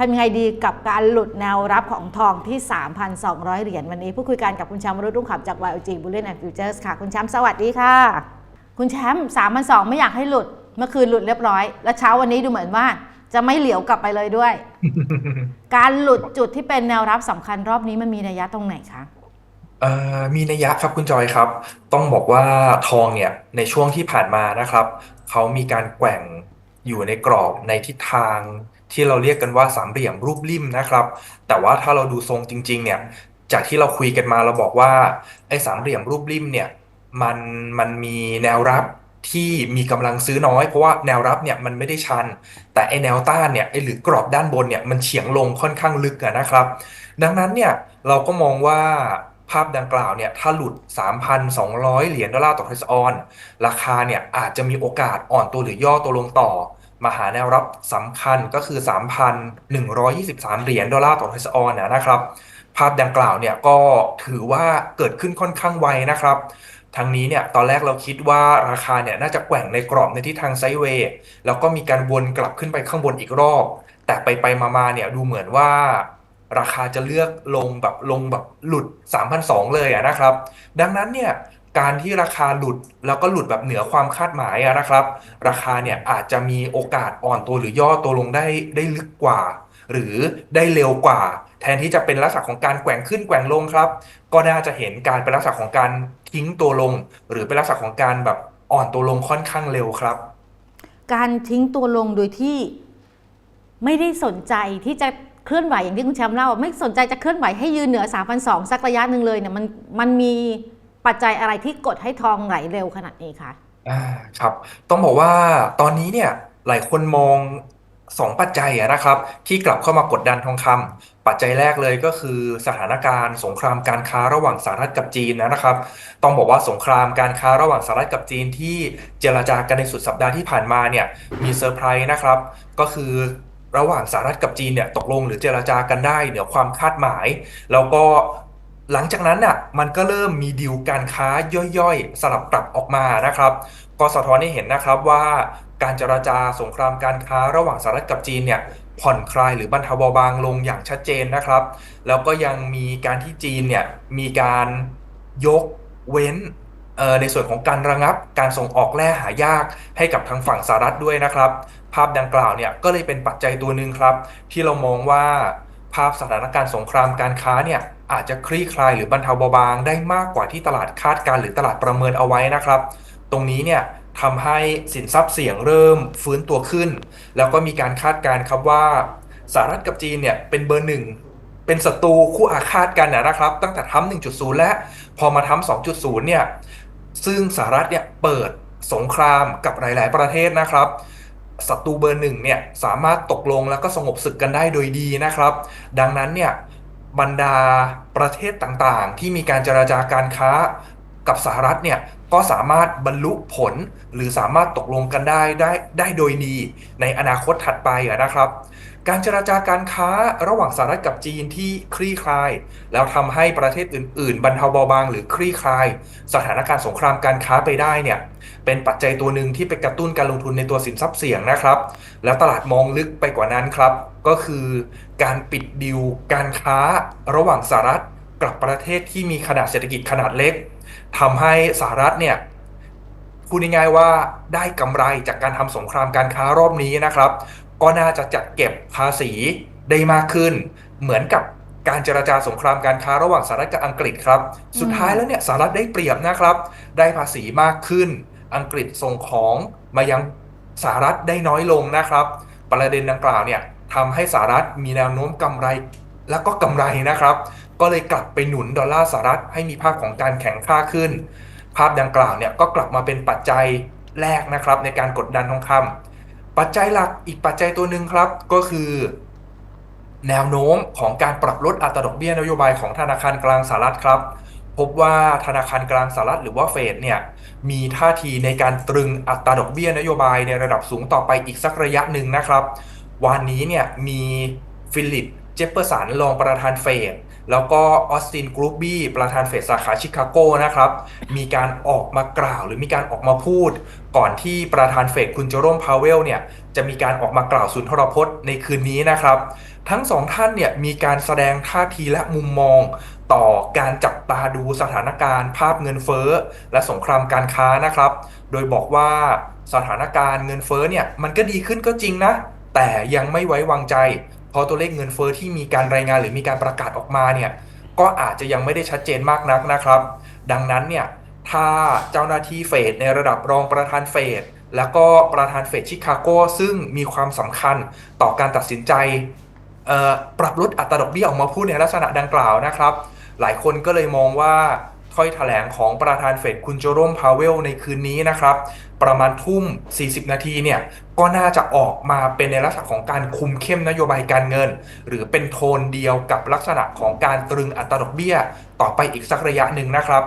ทำยังไงดีกับการหลุดแนวรับของทองที่ 3,200 เหรียญวันนี้พูดคุยกันกับคุณแชมป์วรุษรุ่งขำจาก YLG Bullion and Futures ค่ะ คุณแชมป์สวัสดีค่ะ คุณแชมป์3,200 ไม่อยากให้หลุด เมื่อคืนหลุดเรียบร้อย แล้วเช้าวันนี้ดูเหมือนว่าจะไม่เหลียวกลับไปเลยด้วย การหลุดจุดที่เป็นแนวรับสำคัญรอบนี้มันมีนัยยะตรงไหนคะเอ่อมีนัยยะครับคุณจอยครับ ต้องบอกว่าทองเนี่ยในช่วงที่ผ่านมานะครับเขามีการแกว่งอยู่ในกรอบในทิศทาง ที่เราเรียกกันว่าสามเหลี่ยมรูปริมนะครับ แต่ว่าถ้าเราดูทรงจริง ๆ เนี่ยจากที่เราคุยกันมาเราบอกว่าไอ้สามเหลี่ยมรูปริมเนี่ยมันมันมีแนวรับที่มีกำลังซื้อน้อย เพราะว่าแนวรับเนี่ยมันไม่ได้ชัน แต่ไอ้แนวต้านเนี่ยไอ้หรือกรอบด้านบนเนี่ยมันเฉียงลงค่อนข้างลึกนะครับ ดังนั้นเนี่ยเราก็มองว่าภาพดังกล่าวเนี่ยถ้าหลุด 3,200 เหรียญดอลลาร์ต่อทรัสออน ราคาเนี่ยอาจจะมีโอกาสอ่อนตัวหรือย่อตัวลงต่อ มาหาแนวรับสำคัญก็คือ 3,123 เหรียญดอลลาร์ต่อทรัออนนะครับ ภาพดังกล่าวเนี่ยก็ถือว่าเกิดขึ้นค่อนข้างไวนะครับทางนี้เนี่ยตอนแรกเราคิดว่าราคาเนี่ยน่าจะแกว่งในกรอบในทิศทางไซด์เวย์แล้วก็มีการวนกลับขึ้นไปข้างบนอีกรอบ แต่ไปไปมาๆเนี่ยดูเหมือนว่าราคาจะเลือกลงแบบลงแบบหลุด 3,200 เลยอะนะครับ ดังนั้นเนี่ย การที่ราคาหลุดแล้วก็หลุดแบบเหนือความคาดหมายนะครับ ราคาเนี่ยอาจจะมีโอกาสอ่อนตัวหรือย่อตัวลงได้ได้ลึกกว่า หรือได้เร็วกว่า แทนที่จะเป็นลักษณะของการแกว่งขึ้นแกว่งลงครับ ก็น่าจะเห็นการเป็นลักษณะของการทิ้งตัวลง หรือเป็นลักษณะของการแบบอ่อนตัวลงค่อนข้างเร็วครับ การทิ้งตัวลงโดยที่ไม่ได้สนใจที่จะเคลื่อนไหวอย่างที่คุณแชมป์เล่าไม่สนใจจะเคลื่อนไหวให้ยืนเหนือ 3,200สักระยะหนึ่งเลยเนี่ยมันมันมี ปัจจัยอะไรที่กดให้ทองไหลเร็วขนาดนี้คะอ่าครับ ต้องบอกว่าตอนนี้เนี่ยหลายคนมองสองปัจจัยนะครับ ที่กลับเข้ามากดดันทองคำปัจจัยแรกเลยก็คือสถานการณ์ สงครามการค้าระหว่างสหรัฐกับจีนนะครับ ต้องบอกว่าสงครามการค้าระหว่างสหรัฐกับจีนที่เจรจากันในสุดสัปดาห์ที่ผ่านมาเนี่ยมีเซอร์ไพรส์นะครับ ก็คือระหว่างสหรัฐกับจีนเนี่ยตกลงหรือเจรจากันได้เหนือความคาดหมาย แล้วก็ หลังจากนั้นน่ะมันก็เริ่มมีดีลการค้าย่อยๆ สลับกลับออกมานะครับกสทนให้เห็นนะครับว่าการเจรจาสงครามการค้าระหว่างสหรัฐกับจีนเนี่ยผ่อนคลายหรือบรรเทาเบาบางลงอย่างชัดเจนนะครับ แล้วก็ยังมีการที่จีนเนี่ยมีการยกเว้นในส่วนของการระงับการส่งออกแร่หายากให้กับทางฝั่งสหรัฐด้วยนะครับ ภาพดังกล่าวเนี่ยก็เลยเป็นปัจจัยตัวหนึ่งครับ ที่เรามองว่าภาพสถานการณ์สงครามการค้าเนี่ย อาจจะคลี่คลายหรือบรรเทาเบาบางได้มากกว่าที่ตลาดคาดการหรือตลาดประเมินเอาไว้นะครับ ตรงนี้เนี่ยทำให้สินทรัพย์เสี่ยงเริ่มฟื้นตัวขึ้น แล้วก็มีการคาดการครับว่าสหรัฐกับจีนเนี่ยเป็นเบอร์หนึ่งเป็นศัตรูคู่อาฆาตกันนะครับ ตั้งแต่ทำ1.0 และพอมาทำ2.0 เนี่ยซึ่งสหรัฐเนี่ยเปิดสงครามกับหลาย ๆ ประเทศนะครับศัตรูเบอร์หนึ่งเนี่ยสามารถตกลงแล้วก็สงบศึกกันได้โดยดีนะครับ ดังนั้นเนี่ย บรรดาประเทศต่างๆ ที่มีการเจราจาการค้ากับสหรัฐเนี่ยก็สามารถบรรลุผลหรือสามารถตกลงกันได้ได้ได้โดยดีในอนาคตถัดไปะนะครับ การเจราจาการค้าระหว่างสหรัฐกับจีนที่คลี่คลาย แล้วทำให้ประเทศอื่น ๆ บรรเทาเบาบางหรือคลี่คลาย สถานการณ์สงครามการค้าไปได้เนี่ยเป็นปัจจัยตัวหนึ่งที่ไปกระตุ้นการลงทุนในตัวสินทรัพย์เสี่ยงนะครับ แล้วตลาดมองลึกไปกว่านั้นครับ ก็คือการปิดดิวการค้าระหว่างสหรัฐกับประเทศที่มีขนาดเศรษฐกิจขนาดเล็กทำให้สหรัฐเนี่ยพูดง่ายๆว่าได้กำไรจากการทำสงครามการค้ารอบนี้นะครับ ก็น่าจะจัดเก็บภาษีได้มากขึ้น เหมือนกับการเจรจาสงครามการค้าระหว่างสหรัฐกับอังกฤษครับ สุดท้ายแล้วเนี่ยสหรัฐได้เปรียบนะครับ ได้ภาษีมากขึ้น อังกฤษส่งของมายังสหรัฐได้น้อยลงนะครับ ประเด็นดังกล่าวเนี่ย ทำให้สหรัฐมีแนวโน้มกำไรแล้วก็กำไรนะครับ ก็เลยกลับไปหนุนดอลลาร์สหรัฐให้มีภาพของการแข็งค่าขึ้น ภาพดังกล่าวเนี่ยก็กลับมาเป็นปัจจัยแรกนะครับในการกดดันทองคำปัจจัยหลักอีกปัจจัยตัวหนึ่งครับก็คือ แนวโน้มของการปรับลดอัตราดอกเบี้ยนโยบายของธนาคารกลางสหรัฐครับพบว่าธนาคารกลางสหรัฐหรือว่าเฟดเนี่ยมีท่าทีในการตรึงอัตราดอกเบี้ยนโยบายในระดับสูงต่อไปอีกสักระยะหนึ่งนะครับ วันนี้เนี่ยมีฟิลิปเจฟเฟอร์สันรองประธานเฟดแล้วก็ออสตินกรูบี้ประธานเฟดสาขาชิคาโกนะครับ มีการออกมากล่าวหรือมีการออกมาพูด ก่อนที่ประธานเฟดคุณเจอโรมพาวเวลเนี่ยจะมีการออกมากล่าวสุนทรพจน์ในคืนนี้นะครับ ทั้งสองท่านเนี่ยมีการแสดงท่าทีและมุมมอง ต่อการจับตาดูสถานการณ์ ภาพเงินเฟ้อ และสงครามการค้านะครับ โดยบอกว่าสถานการณ์เงินเฟ้อเนี่ยมันก็ดีขึ้นก็จริงนะ แต่ยังไม่ไว้วางใจ เพราะตัวเลขเงินเฟ้อที่มีการรายงานหรือมีการประกาศออกมาเนี่ยก็อาจจะยังไม่ได้ชัดเจนมากนักนะครับ ดังนั้นเนี่ยถ้าเจ้าหน้าที่เฟดในระดับรองประธานเฟดแล้วก็ประธานเฟดชิคาโกซึ่งมีความสำคัญต่อการตัดสินใจปรับลดอัตราดอกเบี้ยออกมาพูดในลักษณะดังกล่าวนะครับ หลายคนก็เลยมองว่า ถ้อยแถลงของประธานเฟดคุณโจโรมพาเวลในคืนนี้นะครับ ประมาณทุ่ม 40 นาทีเนี่ยก็น่าจะออกมาเป็นในลักษณะของการคุมเข้มนโยบายการเงิน หรือเป็นโทนเดียวกับลักษณะของการตรึงอัตราดอกเบี้ย ต่อไปอีกสักระยะหนึ่งนะครับ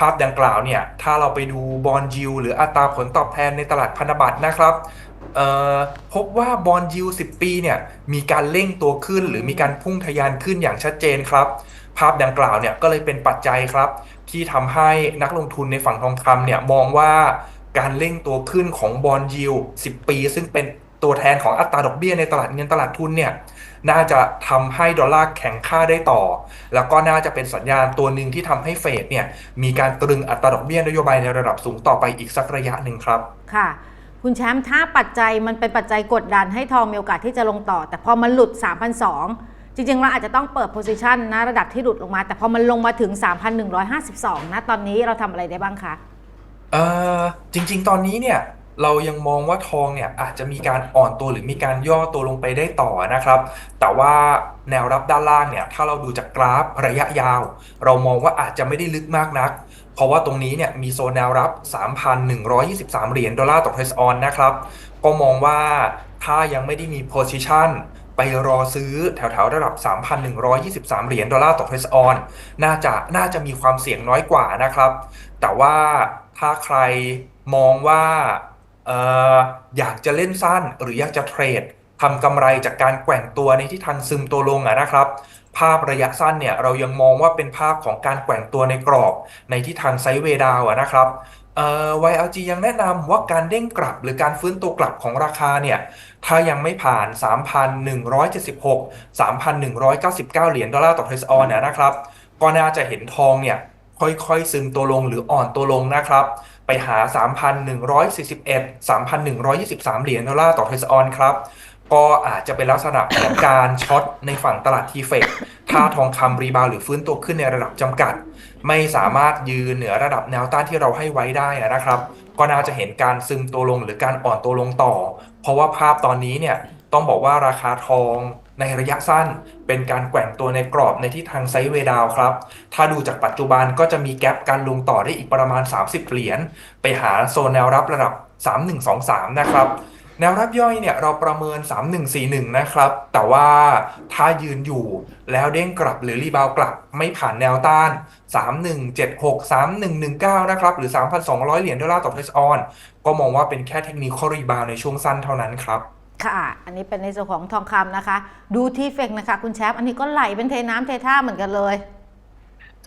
ภาพดังกล่าวเนี่ยถ้าเราไปดูบอลยิวหรืออัตราผลตอบแทนในตลาดพันธบัตรนะครับพบว่าบอลยิว10 ปีเนี่ยมีการเร่งตัวขึ้นหรือมีการพุ่งทะยานขึ้นอย่างชัดเจนครับ ภาพดังกล่าวเนี่ยก็เลยเป็นปัจจัยครับ ที่ทำให้นักลงทุนในฝั่งทองคำเนี่ยมองว่าการเร่งตัวขึ้นของบอลยิว10 ปี ซึ่งเป็นตัวแทนของอัตราดอกเบี้ยในตลาดเงินตลาดทุนเนี่ยน่าจะทำให้ดอลลาร์แข็งค่าได้ต่อ แล้วก็น่าจะเป็นสัญญาณตัวหนึ่งที่ทำให้เฟดเนี่ยมีการตรึงอัตราดอกเบี้ยนโยบายในระดับสูงต่อไปอีกสักระยะหนึ่งครับ ค่ะ คุณแชมป์ถ้าปัจจัยมันเป็นปัจจัยกดดันให้ทองมีโอกาสที่จะลงต่อ แต่พอมันหลุด3,200 จริงๆ เราอาจจะต้องเปิดโพซิชันนะระดับที่หลุดลงมา แต่พอมันลงมาถึง 3,152 นะตอนนี้เราทำอะไรได้บ้างคะเออจริง ๆ ตอนนี้เนี่ยเรายังมองว่าทองเนี่ยอาจจะมีการอ่อนตัวหรือมีการย่อตัวลงไปได้ต่อนะครับ แต่ว่าแนวรับด้านล่างเนี่ยถ้าเราดูจากกราฟระยะยาว เรามองว่าอาจจะไม่ได้ลึกมากนัก เพราะว่าตรงนี้เนี่ยมีโซนแนวรับ 3,123 เหรียญดอลลาร์ต่อเทรซออนนะครับ ก็มองว่าถ้ายังไม่ได้มี position ไปรอซื้อแถวๆระดับ 3,123 เหรียญดอลลาร์ต่อเทรซออนน่าจะน่าจะมีความเสี่ยงน้อยกว่านะครับ แต่ว่าถ้าใครมองว่าอออยากจะเล่นสั้นหรืออยากจะเทรดทำกำไรจากการแกว่งตัวในที่ทางซึมตัวลงนะครับ ภาพระยะสั้นเนี่ยเรายังมองว่าเป็นภาพของการแกว่งตัวในกรอบในที่ทางไซด์เวดาวะนะครับ เอ่อ YLG ยังแนะนำว่าการเด้งกลับหรือการฟื้นตัวกลับของราคาเนี่ย ถ้ายังไม่ผ่าน 3,176 3,199 เหรียญดอลลาร์ต่อเทรซออนเนี่ยนะครับ ก็น่าจะเห็นทองเนี่ย ค่อยๆ ซึมตัวลงหรืออ่อนตัวลงนะครับ ไปหา 3,141 3,123 เหรียญดอลลาร์ต่อเทรซออนครับ ก็อาจจะเป็นลักษณะของการช็อตในฝั่งตลาดทีเฟกถ้าทองคำรีบาวหรือฟื้นตัวขึ้นในระดับจำกัด ไม่สามารถยืนเหนือระดับแนวต้านที่เราให้ไว้ได้นะครับ ก็น่าจะเห็นการซึมตัวลงหรือการอ่อนตัวลงต่อ เพราะว่าภาพตอนนี้เนี่ยต้องบอกว่าราคาทองในระยะสั้นเป็นการแกว่งตัวในกรอบในที่ทางไซด์เวดาวครับ ถ้าดูจากปัจจุบันก็จะมีแกลบการลงต่อได้อีกประมาณ 30 เหรียญไปหาโซนแนวรับระดับ 3123 นะครับ แนวรับย่อยเนี่ยเราประเมิน 3141 นะครับ แต่ว่าถ้ายืนอยู่แล้วเด้งกลับหรือรีบาวด์กลับไม่ผ่านแนวต้าน 3176 3119 นะครับ หรือ 3,200 เหรียญดอลลาร์ต่อเพรสออน ก็มองว่าเป็นแค่เทคนิคอรีบาวในช่วงสั้นเท่านั้นครับค่ะ อันนี้เป็นในส่วนของทองคำนะคะ ดูที่เฟกนะคะ คุณแชมป์อันนี้ก็ไหลเป็นเทน้ำเทท่าเหมือนกันเลย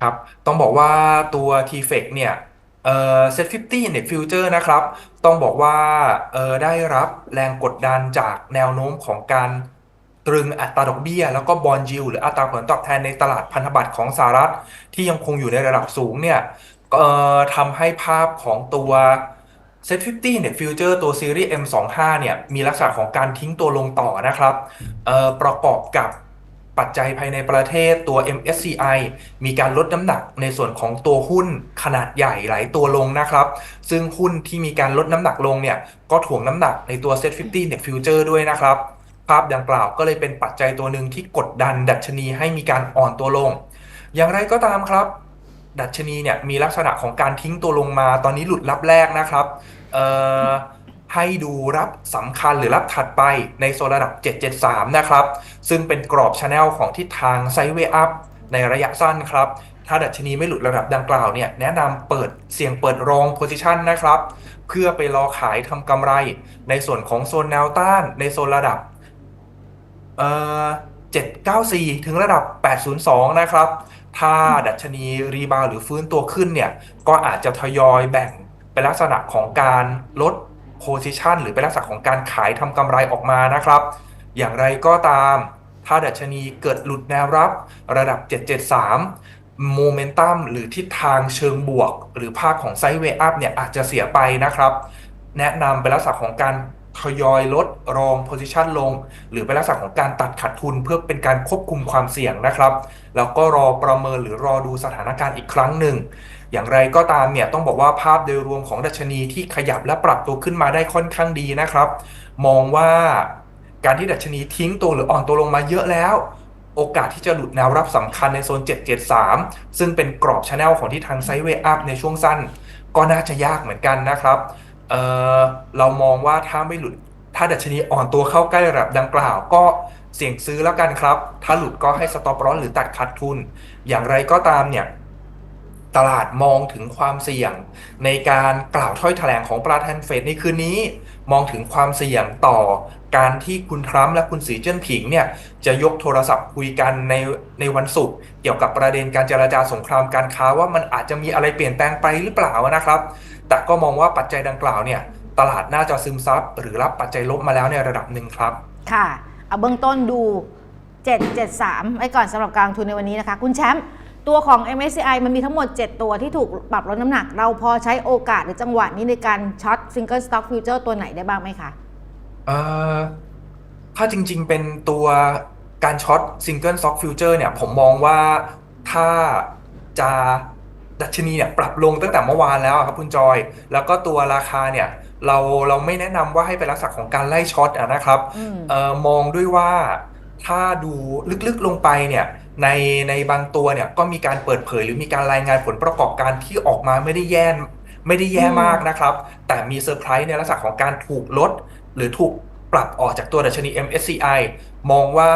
ครับ ต้องบอกว่าตัว T-Fex เนี่ย เอ่อ Set 50 Index Future นะครับ ต้องบอกว่าเอ่อได้รับแรงกดดันจากแนวโน้มของการตรึงอัตราดอกเบี้ย แล้วก็บอลยิวหรืออัตราผลตอบแทนในตลาดพันธบัตรของสหรัฐ ที่ยังคงอยู่ในระดับสูงเนี่ยเอ่อทำให้ภาพของตัว Set 50 Index Future ตัวซีรีส์ M25 เนี่ยมีลักษณะของการทิ้งตัวลงต่อนะครับเอ่อประกอบกับ ปัจจัยภายในประเทศตัว MSCI มีการลดน้ำหนักในส่วนของตัวหุ้นขนาดใหญ่หลายตัวลงนะครับ ซึ่งหุ้นที่มีการลดน้ำหนักลงเนี่ย ก็ถ่วงน้ำหนักในตัว Set 50 Net Future ด้วยนะครับ ภาพดังกล่าวก็เลยเป็นปัจจัยตัวหนึ่งที่กดดันดัชนีให้มีการอ่อนตัวลง อย่างไรก็ตามครับ ดัชนีเนี่ยมีลักษณะของการทิ้งตัวลงมาตอนนี้หลุดรับแรกนะครับ เอ่อ ให้ดูรับสำคัญหรือรับถัดไปในโซนระดับ 773 นะครับ ซึ่งเป็นกรอบชแนลของทิศทางไซด์เวย์อัพในระยะสั้นครับ ถ้าดัชนีไม่หลุดระดับดังกล่าวเนี่ย แนะนำเปิดเสี่ยงเปิดรองโพซิชันนะครับ เพื่อไปรอขายทำกำไร ในส่วนของโซนแนวต้านในโซนระดับเอ่อ794 ถึงระดับ 802 นะครับ ถ้าดัชนีรีบาวหรือฟื้นตัวขึ้นเนี่ย ก็อาจจะทยอยแบ่งเป็นลักษณะของการลด โพซิชันหรือเป็นลักษณะของการขายทำกำไรออกมานะครับ อย่างไรก็ตาม ถ้าดัชนีเกิดหลุดแนวรับระดับ 773 โมเมนตัมหรือทิศทางเชิงบวก หรือภาพของไซด์เวย์อัพเนี่ยอาจจะเสียไปนะครับ แนะนำเป็นลักษณะของการ ทยอยลดรองโพซิชันลง หรือเป็นลักษณะของการตัดขาดทุนเพื่อเป็นการควบคุมความเสี่ยงนะครับ แล้วก็รอประเมินหรือรอดูสถานการณ์อีกครั้งหนึ่ง อย่างไรก็ตามเนี่ยต้องบอกว่าภาพโดยรวมของดัชนีที่ขยับและปรับตัวขึ้นมาได้ค่อนข้างดีนะครับ มองว่าการที่ดัชนีทิ้งตัวหรืออ่อนตัวลงมาเยอะแล้วโอกาสที่จะหลุดแนวรับสำคัญในโซน 773 ซึ่งเป็นกรอบชแนลของที่ทางไซด์เวย์อัพในช่วงสั้น ก็น่าจะยากเหมือนกันนะครับ เเรามองว่าถ้าไม่หลุด ถ้าดัชนีอ่อนตัวเข้าใกล้ระดับดังกล่าวก็เสี่ยงซื้อแล้วกันครับ ถ้าหลุดก็ให้สต็อปร้อนหรือตัดขาดทุน อย่างไรก็ตามเนี่ย ตลาดมองถึงความเสี่ยง ในการกล่าวถ้อยแถลงของประธานเฟดในคืนนี้ มองถึงความเสี่ยงต่อการที่คุณทรัมป์และคุณสีเจิ้นผิงเนี่ยจะยกโทรศัพท์คุยกันในในวันศุกร์เกี่ยวกับประเด็นการเจรจาสงครามการค้าว่ามันอาจจะมีอะไรเปลี่ยนแปลงไปหรือเปล่านะครับ แต่ก็มองว่าปัจจัยดังกล่าวเนี่ยตลาดน่าจะซึมซับหรือรับปัจจัยลบมาแล้วในระดับหนึ่งครับ ค่ะ เอาเบื้องต้นดู 773ไว้ก่อนสำหรับการลงทุนในวันนี้นะคะ คุณแชมป์ ตัวของ MSCI มันมีทั้งหมด 7 ตัวที่ถูกปรับลดน้ำหนัก เราพอใช้โอกาสหรือจังหวะนี้ในการช็อต Single Stock Future ตัวไหนได้บ้างไหมคะเอ่อถ้าจริงๆเป็นตัวการช็อตซิงเกิลซ็อกฟิวเจอร์เนี่ย ผมมองว่าถ้าจะดัชนีเนี่ยปรับลงตั้งแต่เมื่อวานแล้วอะครับคุณจอย แล้วก็ตัวราคาเนี่ย เราเราไม่แนะนำว่าให้เป็นลักษณะของการไล่ช็อตอะนะครับอืมเอ่อมองด้วยว่า ถ้าดูลึกๆลงไปเนี่ยในในบางตัวเนี่ยก็มีการเปิดเผยหรือมีการรายงานผลประกอบการที่ออกมาไม่ได้แย่ไม่ได้แย่อืมมากนะครับ แต่มีเซอร์ไพรส์ในลักษณะของการถูกลด หรือถูกปรับออกจากตัวดัชนี MSCI มองว่า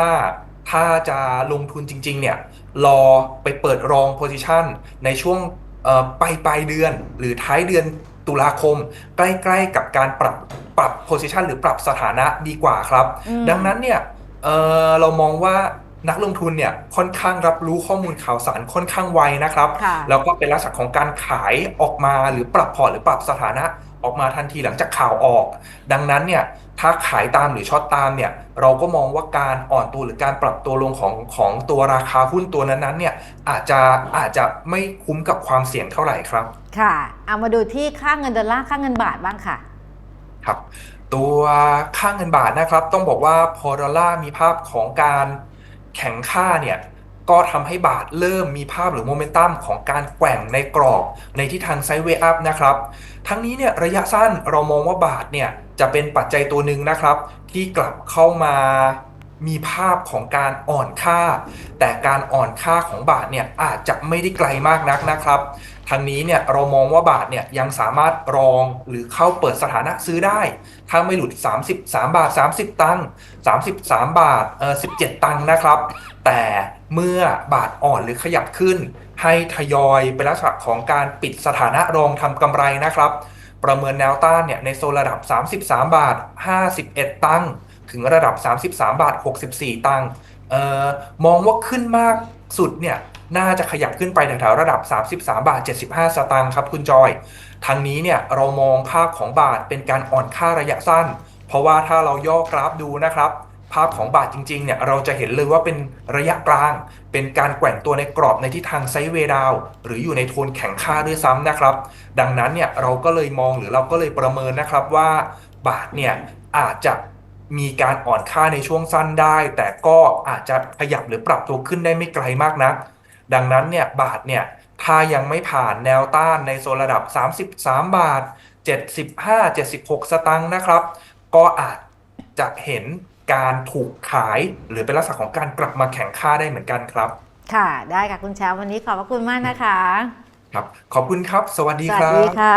ถ้าจะลงทุนจริง ๆ เนี่ยรอไปเปิดรองโพซิชันในช่วงเอ่อปลายปลายเดือน หรือท้ายเดือนตุลาคม ใกล้ ๆ กับการปรับปรับโพซิชันหรือปรับสถานะดีกว่าครับอืมดังนั้นเนี่ย เอ่อเรามองว่านักลงทุนเนี่ยค่อนข้างรับรู้ข้อมูลข่าวสารค่อนข้างไวนะครับ ค่ะ แล้วก็เป็นลักษณะของการขายออกมาหรือปรับพอร์ตหรือปรับสถานะออกมาทันทีหลังจากข่าวออก ดังนั้นเนี่ยถ้าขายตามหรือช็อตตามเนี่ยเราก็มองว่าการอ่อนตัวหรือการปรับตัวลงของของตัวราคาหุ้นตัวนั้นๆเนี่ยอาจจะอาจจะไม่คุ้มกับความเสี่ยงเท่าไหร่ครับ ค่ะ เอามาดูที่ค่าเงินดอลลาร์ค่าเงินบาทบ้างค่ะ ครับ ตัวค่าเงินบาทนะครับ ต้องบอกว่าพอดอลลาร์มีภาพของการแข็งค่าเนี่ยก็ทำให้บาทเริ่มมีภาพหรือโมเมนตัมของการแกว่งในกรอบในทิศทางไซด์เวย์อัพนะครับ ทั้งนี้เนี่ยระยะสั้นเรามองว่าบาทเนี่ยจะเป็นปัจจัยตัวหนึ่งนะครับ ที่กลับเข้ามา มีภาพของการอ่อนค่า แต่การอ่อนค่าของบาทเนี่ยอาจจะไม่ได้ไกลมากนักนะครับทางนี้เนี่ยเรามองว่าบาทเนี่ยยังสามารถรองหรือเข้าเปิดสถานะซื้อได้ ถ้าไม่หลุด 33 บาท 30 ตังค์33 บาทเออ17 ตังค์นะครับ แต่เมื่อบาทอ่อนหรือขยับขึ้น ให้ทยอยเป็นลักษณะของการปิดสถานะรองทำกำไรนะครับ ประเมินแนวต้านเนี่ยในโซนระดับ 33 บาท 51 ตังค์ ถึงระดับ 33 บาท 64 ตังค์มองว่าขึ้นมากสุดเนี่ยน่าจะขยับขึ้นไปแถวๆระดับ 33 บาท 75 สตางค์ครับคุณจอย ทางนี้เนี่ยเรามองภาพของบาทเป็นการอ่อนค่าระยะสั้น เพราะว่าถ้าเราย่อกราฟดูนะครับ ภาพของบาทจริงๆเนี่ยเราจะเห็นเลยว่าเป็นระยะกลาง เป็นการแกว่งตัวในกรอบในทิศทางไซด์เวดาว หรืออยู่ในโทนแข็งค่าด้วยซ้ำนะครับ ดังนั้นเนี่ยเราก็เลยมองหรือเราก็เลยประเมินนะครับว่าบาทเนี่ยอาจจะ มีการอ่อนค่าในช่วงสั้นได้ แต่ก็อาจจะขยับหรือปรับตัวขึ้นได้ไม่ไกลมากนัก ดังนั้นเนี่ยบาทเนี่ยถ้ายังไม่ผ่านแนวต้านในโซนระดับ 33 บาท 75 76 สตังค์นะครับ ก็อาจจะเห็นการถูกขายหรือเป็นลักษณะของการกลับมาแข่งค่าได้เหมือนกันครับ ค่ะได้ค่ะคุณแชมป์วันนี้ขอบพระคุณมากนะคะ ครับ ขอบคุณครับ สวัสดีสควัสรัดีบค่ะ